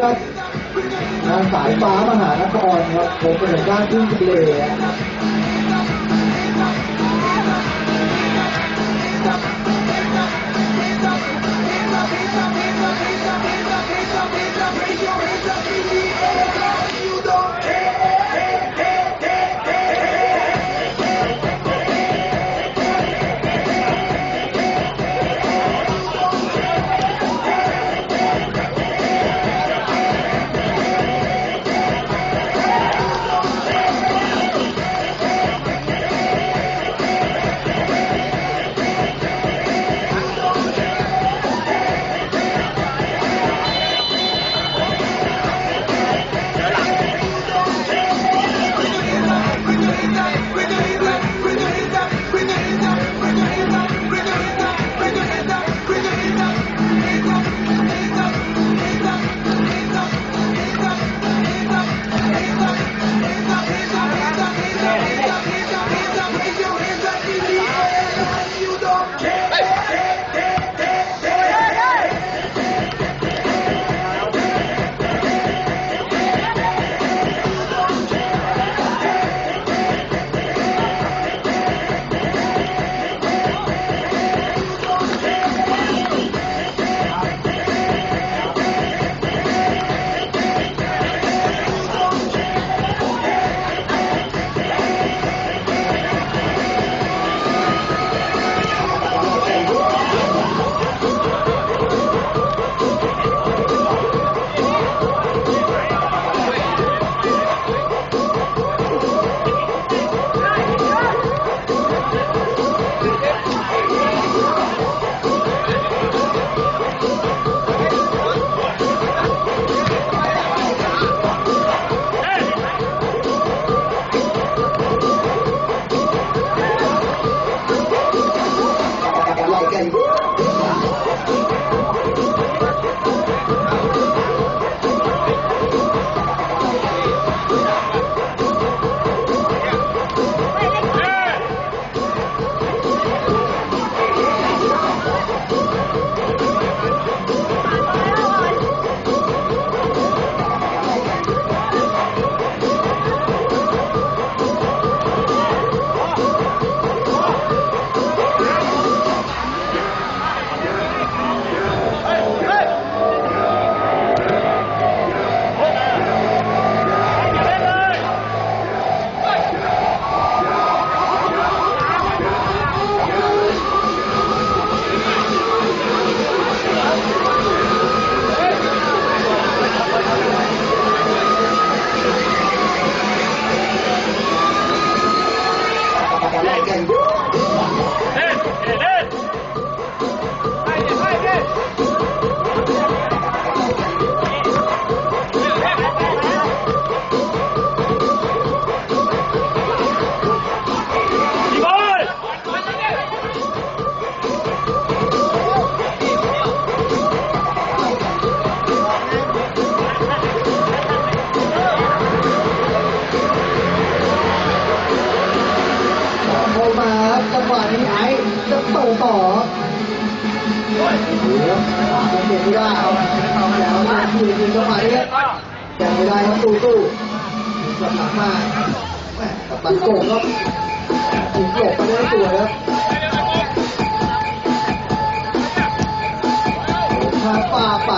เจ้าของทีมด้วยครับทางสายฟ้ามหานครครับผมเป็นด้านทุ่งทะเลานี้ไอ้จะส่งต่อโอ้ยยังเก็บไม่ได้เอาอาแล้วมาคือคือจังหวะนี้ยังไม่ได้ครับตู้ตู้กลับหลังมาแม่กับตันโก่งครับถึงหลบไปได้สวยครับพาป่าไป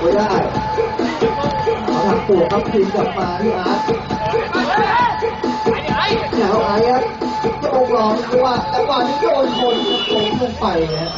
ไม่ได้เอาทำตัวดครับทีมกลับมาพี่อาร์ตแล้วไอ้ครับโยกหลอกจังหวะจังหวะนี้โดนคนครับล้มลงไปเนี่ย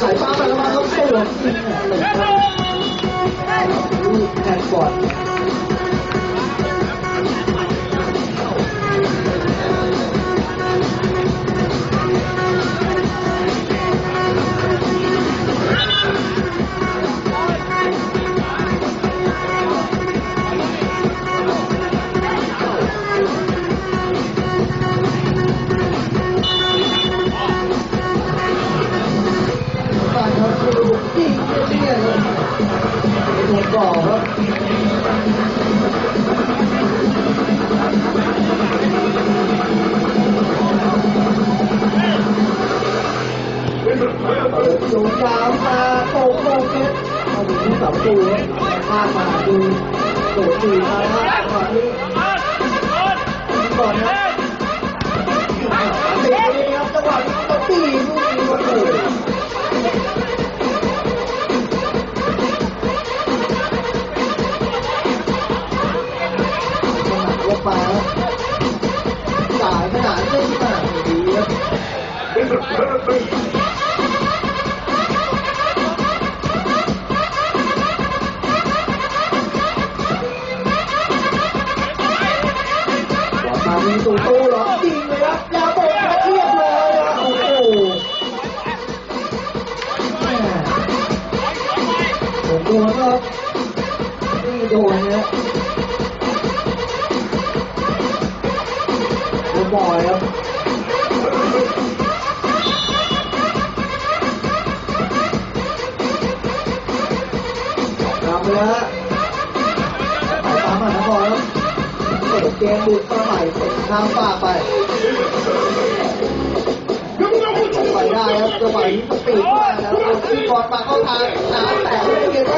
สายฟ้ามันระวังต้องเหมดก่อครับโยนยาวมาโป่งโป่งเว่าปลามีตูตู้หรอจริงเลยครับยาโบกเรียบร้อยนะโอ้โหแม่ผมโดนครับนี่โดนเนี่ยโอ้บอยครับกลับไปแล้ว เกมบุกมาหม่เปิดข้ามป่าไปไปได้ครับจังหวะนี้สปีดมาแล้วตีบอลมาเข้าทางน้ำแต่ไม่ได้เกม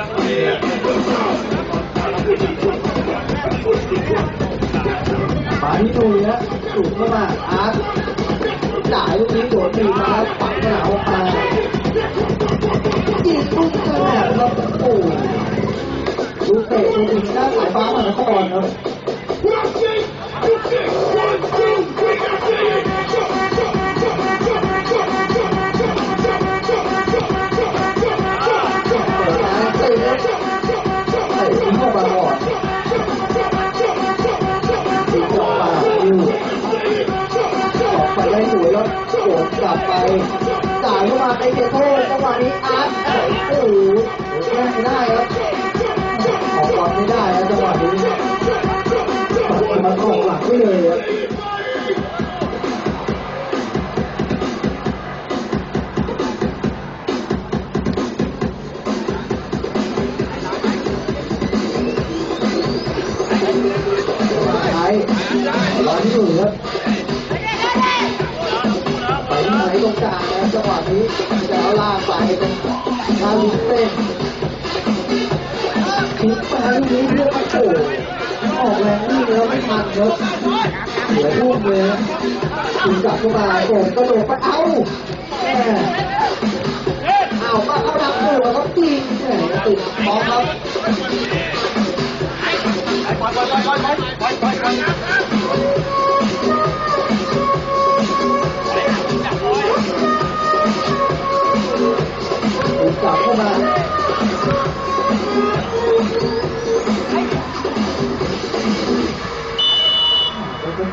มาที่ดูนะสูงเข้ามาอาร์ตจ่ายลูกนี้โดดตีมาแล้วปักกระหนาออกมายิงลูกกระแหน่ครับโอ้ลูกเตะตัวถึงด้านสายฟ้ามาแล้วก่อนครับ จ่ายเข้ามาไอเจโต้จังหวะนี้อาร์ตโอ้โหแย่งไม่ได้ครับออกบอลไม่ได้แล้วจังหวะนี้มันออกหลังไม่เลยครับท้ายร้อนที่สุดครับ ไปตรงทางเต้นทิ้งไปลูกนี้เพื่อมาโผล่ออกแรงนี่แล้วไม่ทันครับเสียลูกเลยถึงกลับเข้ามาโอ้กระโดดไปเอ้าเอาก็เอาดักหัวเขาตีแหมติดบอลครับ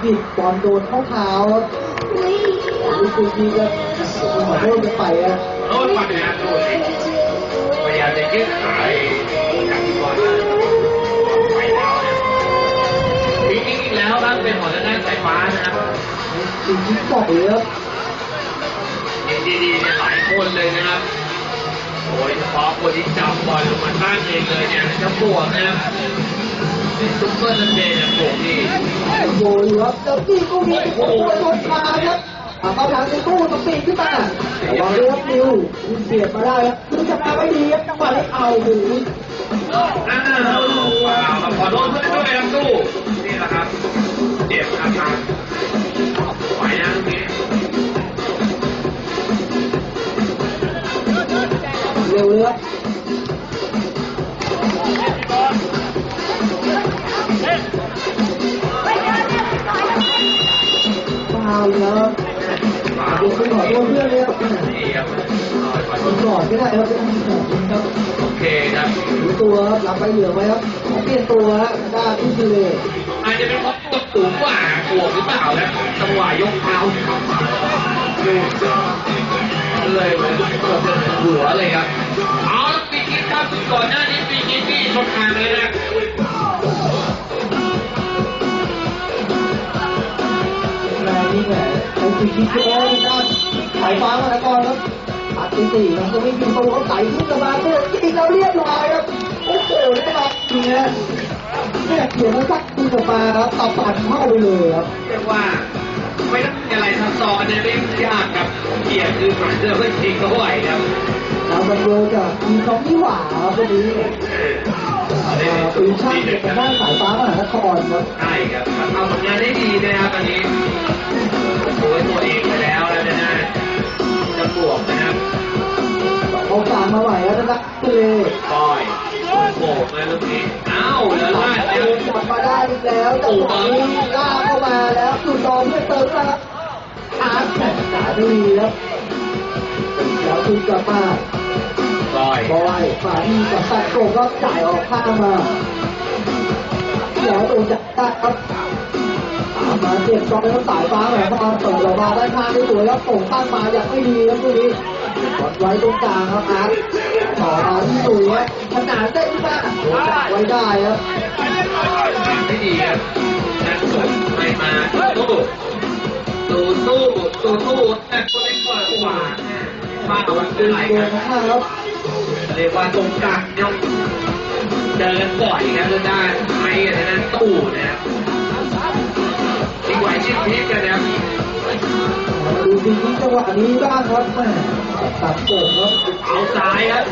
แล้วก็กิดบอลโดนเข้าเท้าครับลูกคุณทีก็ขอโทษจะไปอะโน้ตมาเนี่ยโน้ตพยายามจะยืดขายจากที่บอลไปแล้วเนี่ยปีนี้อีกแล้วครับเป็นของทางด้านสายฟ้านะครับจริงที่บอกเลยครับเห็นดีๆเนี่ยหลายคนเลยนะครับโดยเฉพาะคนที่จับบอลลงมาตั้งเองเลยเนี่ยจะบวกนะครับ เป็นซุปเปอร์ซันเดย์เนี่ยบวกนี่โอ้ยครับแล้วนี่ก็มีโอ้โหโดนมาครับเอาเข้าทางในตู้ต้องปีนขึ้นมาระวังด้วยครับนิวเสียบมาได้ครับคือจะมาไม่ดีครับจังหวะนี้เอาโอ้โหอ้าวว้าวขอโทษเพื่อนด้วยครับตู้นี่แหละครับเจ็บอาการไหวนะตรงนี้เร็วเลย ก่อนก็ได้ครับครับโอเคครับรู้ตัวครับรับไปเหลือไว้ครับเปลี่ยนตัวด้านที่คือเลยอาจจะเป็นเพราะตกสูงกว่าบวกหรือเปล่านะจังหวะยกเท้าเลยเหมือนเกิดหัวเลยครับเอาแล้วปีกินครับก่อนหน้านี้ปีกินที่ชนทางเลยนะนี่แหละไอ้ที่คิดแค่ด้านสายฟ้ามาแล้วก่อนครับ ดตีสี่ครับจะไม่ยิงตัวเขาใส่ขึ้นมาเพื่อยิงเราเรียบร้อยครับโอ้โหได้รับเนี่ยเนี่ยเขียนสักตีออกมาครับตับปัดเข้าไปเลยครับเรียกว่าไม่ต้องอะไรซับซ้อนเนี่ยไม่ยากครับเกียร์คือหมายเสื้อเพื่อจริงเขาไหวครับแล้วมันเวิร์กอะมีคอมที่หว่าครับวันนี้ปืนช่างเก็กด้านสายฟ้ามหานครครับใช่ครับทำผลงานได้ดีนะครับตอนนี้โอ้ยตัวเองไปแล้วแล้วนะจะบวกนะ ครับโอกาสมาใหม่แล้วนะครับทะเลปล่อยโบกมาลูกนี้อ้าแล้วลาดแล้วจับมาได้อีกแล้วจังหวะนี้ลากเข้ามาแล้วสุดตอนเพื่อเติมครับอาร์ตแข่งขาดีครับแล้วคุณกลับมาปล่อยบอยฝ่ายกับตัดโกก็จ่ายออกข้างมาแล้วโดนจับตัดครับมาเจ็บตอนนี้วสายฟ้าแหมพอเปิดออกมาได้ข้างได้สวยแล้วส่งตั้งมาอย่างไม่ดีครับตรงนี้ กดไว้ตรงกลางครับอาร์ตต่อมาที่หนุ่ยครับขนาดเต้นขึ้นมาโดนจับไว้ได้ครับไม่ดีครับนักสุดไม่มาตู้ตู้ตู้ตู้ตู้แต่คนเล็กกว่ากว่ามาเอาวันดึเป็นไรโดกันนข้างครับเรียกว่าตรงกลางเนี่ยเดินบ่อยครับทางด้านไม้กับทางด้นตู้นะครับอีกไหวชิดพิษกัน ดูดีจังหวะนี้บ้างครับแม่ตัดโกงครับเอาซ้ายครับ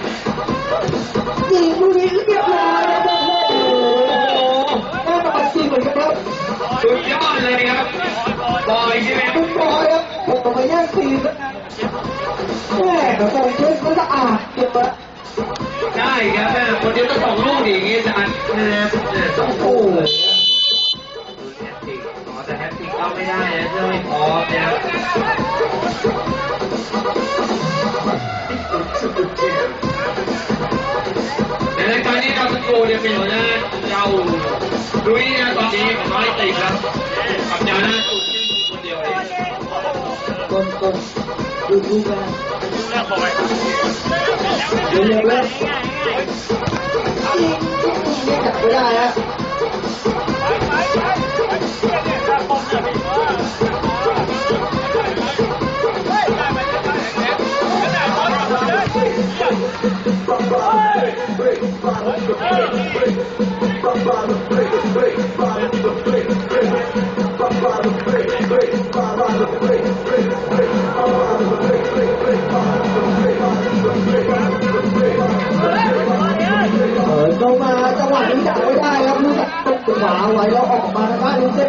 ยิงลูกนี้เรียบร้อยครับโอ้โหแน่นอนจริงเหมือนกันครับสุดยอดเลยครับบอยใช่ไหมครับบอยครับผมมาแย่งซีนนะแม่แต่ตรงเช็คมันสะอาดเก็บไว้ได้ครับแม่คนเดียวต้องสองลูกอย่างงี้อาจารย์นะครับเนี่ยสองโอ้ เข้าไม่ได้นะเชื่อไม่พอนะครับในรายการนี้ดาวสกูเนี่ยเป็นหัวหน้าเจ้าดุยนะตอนนี้น้อยติดครับกับยาหน้าสุดที่มีคนเดียวเองต้นต้นดูดูกันดูเร็วเลยจับไม่ได้ฮะเปิดเข้ามาจังหวะนี้จับไม่ได้ ครับลูกตก ขวาไว้แล้วออกมาทางด้านนี้เส้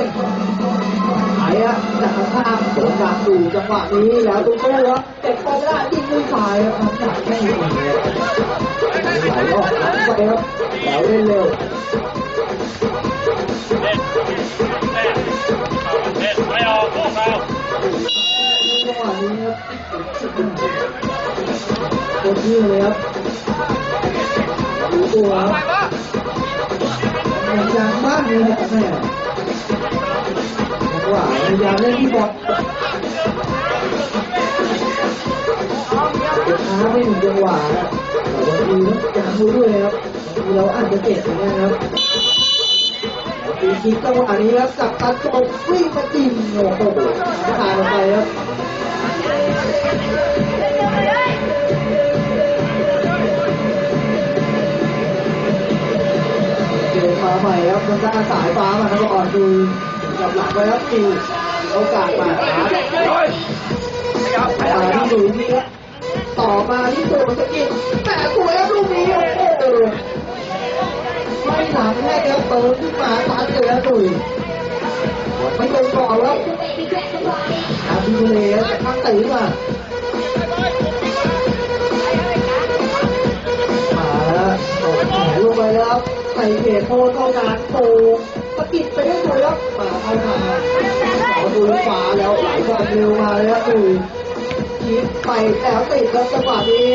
ไหนอะจากข้างๆโดนดักอยู่จังหวะนี้แล้วตุ้งตู้ครับเก็บไปไม่ได้ยิงด้วยซ้ายครับจับไม่ดีเลยไหลออกหลังไปครับแล้วเล่นเร็วไม่ออกพวกเราจังหวะนี้ครับคตรยืดเลยครับดูตัวครับ พยายามมากเลยนะแม่จังหวะพยายามเล่นที่บอลเดี๋ยวช้าไม่ถึงจังหวะนะแต่บางทีต้องจำมือด้วยครับเราอาจจะเจ็บนกันครับตีคิกจังหวะนี้ครับจับตัดจบวิ่งมาจิ้มโอ้โหผ่านไปครับ มาใหม่ครับทางด้านสายฟ้ามาทางก่อนคือกับหลังไปครับคิวโอกาสมาหามาที่ดูนี่ครับต่อมาที่ตัวสกิลแต่สวยครับลูกนี้โอ้โหไม่หลังให้ครับเติมขึ้นมาตัดเลยครับดุยไม่โดนก่อแล้วอาบิเลสจะข้างตีมามาแล้วตกแขนลงไปแล้ว ใส่เขตโทษเข้างานโตสกิดไปได้เลยครับมาเข้าทางขอดูฟ้าแล้วไหลบอลเร็วมาเลยครับดุยคิดไปแล้วติดครับจังหวะนี้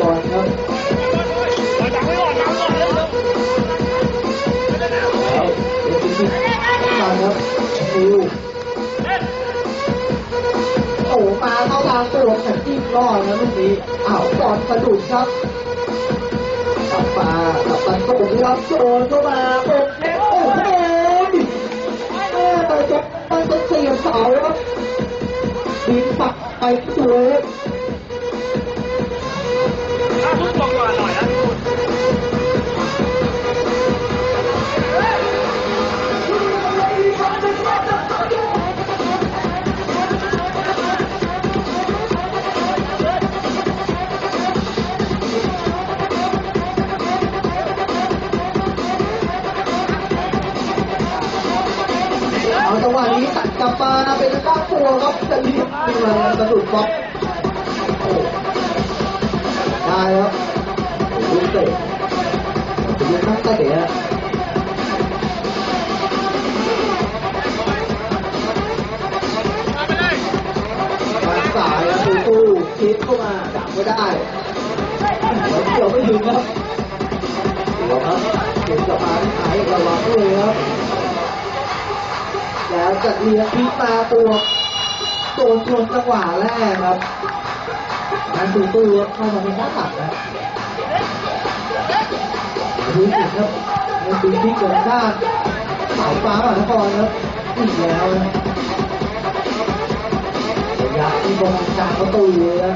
ก่อนครับมาครับคิวโอ้มาเข้าทางตัวแต่จิ้มรอดนะลูกนี้อ้าวบอลสะดุดครับ กลับมากับตันโตครับโจนก็มาปกเล็กโอ้โหเออไปจะไปจะเสียบเสาครับบินปักไปสวย มาสะดุดบล็อกได้ครับลูกเตะลูกนักเตะฮะทาสายตู้ตู้คิดเข้ามาดักไม่ได้เกี่ยวไม่ถึงครับเดี๋ยวครับเก็บกลับมาที่ขายระวังด้วยครับแล้วจะเลียพิมาตัว ดนชนจังหวะแรกครับงานตู้ตู้เข้ามาในหน้าตักนะดูสิครับในปีที่เกิดด้านสายฟ้ามหานครครับอีกแล้วนะอยากที่บอลจากประตูเลยนะ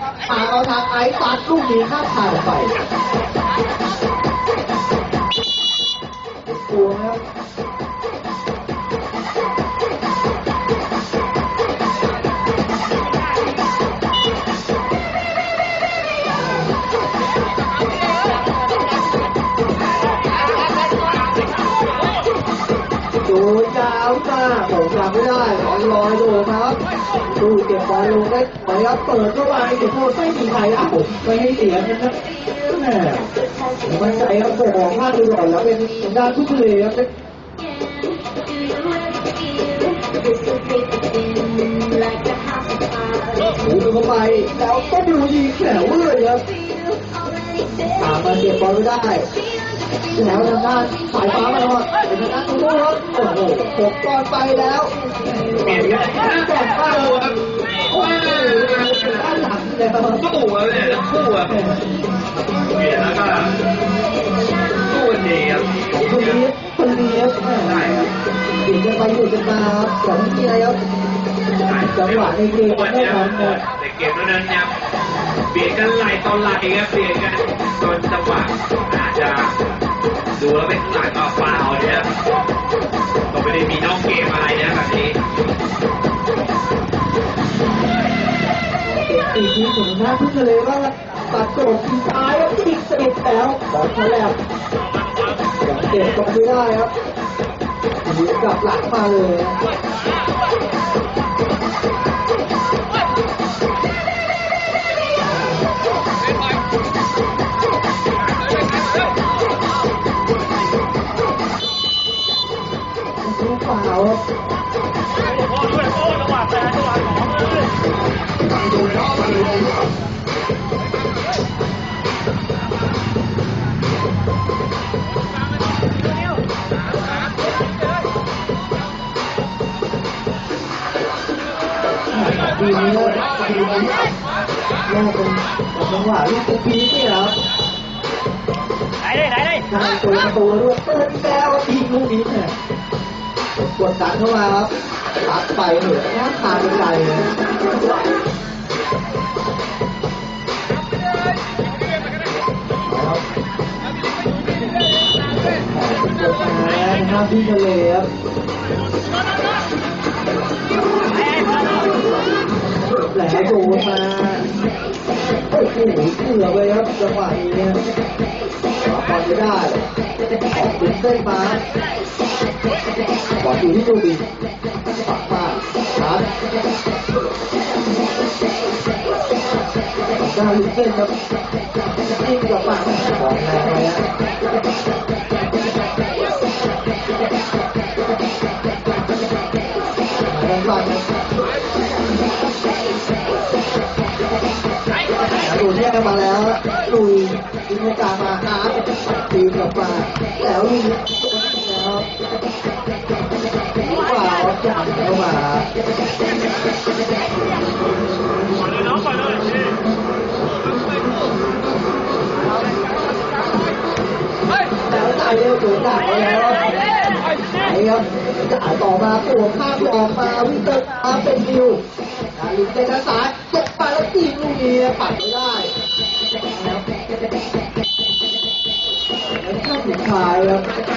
ตีบล็อกมาเอาทางไอ้ตัดลูกนี้ข้ามผ่านไป ดูยาวมาผมจำไม่ได้บอลอยโดนครับดูเก็บบอลลงได้ไปครับเปิดเข้าไปเดี๋ยวโทษไม่มีใครอ้าวไม่ให้เสียนะครับแหมมั่นใจครับโบอกพลาดดูก่อนแล้วเป็นด้านทุกเลยครับหูเข้าไปแล้วก็ดูยิงแถวเลยครับตามมาเก็บบอลไม่ได้ แล้วทางด้านสายฟ้ามาแล้วเป็นทางด้านตู้รับโอ้โหหกก่อนไปแล้วเปลี่ยนกันก่อนไปตู้ครับโอ้โหด้านหลังเลยครับตู้ครับเนี่ยทั้งคู่ครับเปลี่ยนแล้วก็ตู้กันดีครับคนนี้คนนี้ครับแม่ได้ครับถึงจะไปอยู่กันมาครับแต่ไม่มีอะไรครับจังหวะในเกมวัมันนเนี้ไม่ทันนะในเกมนั้นเนี่ยเปลี่ยนกันไหลตอนไหลครับเปลี่ยนกันจนจังหวะ จะดูแล้วเป็นหลายต่อเปล่าเนี่ยก็ไม่ได้มีนอกเกมอะไรนะแบบนี้ตีทีสุดท้ายทุกทะเลว่าตัดโจทย์ทีท้ายครับติดติดแล้วบอลแฉลบยังเก็บก็ไม่ได้ครับหนีกลับหลังมาเลย แยกเป็นจังหวะลูกพีนี่ครับไหนเลยไหนเลยทางตัวประตูด้วยเปิดแล้วทีมลูกนี้เนี่ยกดดันเข้ามาครับตัดไปเหนือน้ำขาดไปไกลเลยห้ามพี่ทะเลครับแหลโดนมา โอ้โหเกือบเลยครับจังหวะนี้เนี่ยบอลไม่ได้ออกเป็นเส้นมาบอลอยู่ที่ตูบีปักมาชาร์จก้าลูกเส้นครับยิงกลับมาบอลแรงเลยฮะแรงบ้างครับ ดูแยกกันมาแล้วลุยยิงในกางมาอาร์ตทีมกลับมาแล้วยิงแล้วฝ่าวจับเข้ามาแล้วจ่ายเร็วตัวจ่ายแล้วไหนครับจ่ายต่อมาตัวข้ามออกมาวิเตอร์มาเป็นดิวนาลิเตนสายตก ไปแล้วตีลูกนี้ปัดไม่ได้แล้วข้ามสุดท้ายครับ